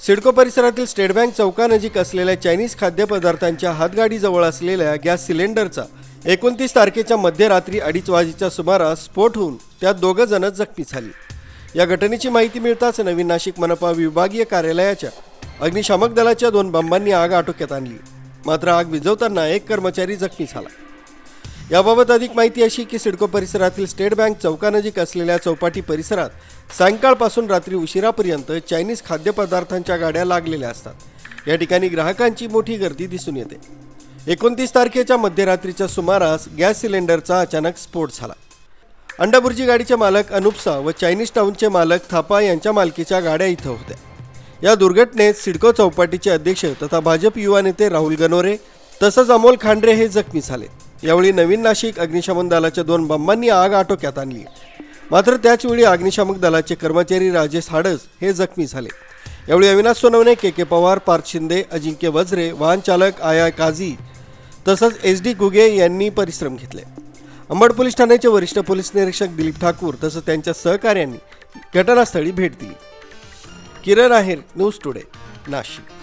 सिडको परिसरातील state bank चौकानजीक असलेल्या Chinese खाद्यपदार्थांच्या हातगाडीजवळ असलेल्या गॅस सिलेंडरचा एकोणतीस तारखेच्या मध्यरात्री अडीच वाजेच्या सुमारास स्फोट होऊन त्यात दोघं जण जखमी झाली. या घटनेची माहिती मिळताच नवीन नाशिक मनपा विभागीय कार्यालयाच्या अग्निशामक दलाच्या दोन बंबांनी आग आटोक्यात आणली. मात्र आग विझवताना एक कर्मचारी जखमी झाला. याबाबत अधिक माहिती अशी की सिडको परिसरातील स्टेट बँक चौकानजीक असलेल्या चौपाटी परिसरात सायंकाळपासून रात्री उशिरापर्यंत चायनीज खाद्यपदार्थांच्या गाड्या लागलेल्या असतात. या ठिकाणी ग्राहकांची मोठी गर्दी दिसून येते. एकोणतीस तारखेच्या मध्यरात्रीच्या सुमारास गॅस सिलेंडरचा अचानक स्फोट झाला. अंडाबुर्जी गाडीचे मालक अनुपसा व चायनीज टाऊनचे मालक थापा यांच्या मालकीच्या गाड्या इथं होत्या. या दुर्घटनेत सिडको चौपाटीचे अध्यक्ष तथा भाजप युवा नेते राहुल गनोरे तसंच अमोल खांडरे हे जखमी झाले यावेळी नवीन नाशिक अग्निशमन दलाच्या दोन बंबांनी आग आटोक्यात आणली. मात्र त्याचवेळी अग्निशामक दलाचे कर्मचारी राजेश हाडस हे जखमी झाले. यावेळी अविनाश सोनवणे के के पवार पार्थ शिंदे अजिंक्य वज्रे वाहन चालक आया काझी तसंच एस डी गुगे यांनी परिश्रम घेतले. अंबड पोलीस ठाण्याचे वरिष्ठ पोलीस निरीक्षक दिलीप ठाकूर तसंच त्यांच्या सहकार्यांनी घटनास्थळी भेट दिली. Kiran Aher news today Nashik.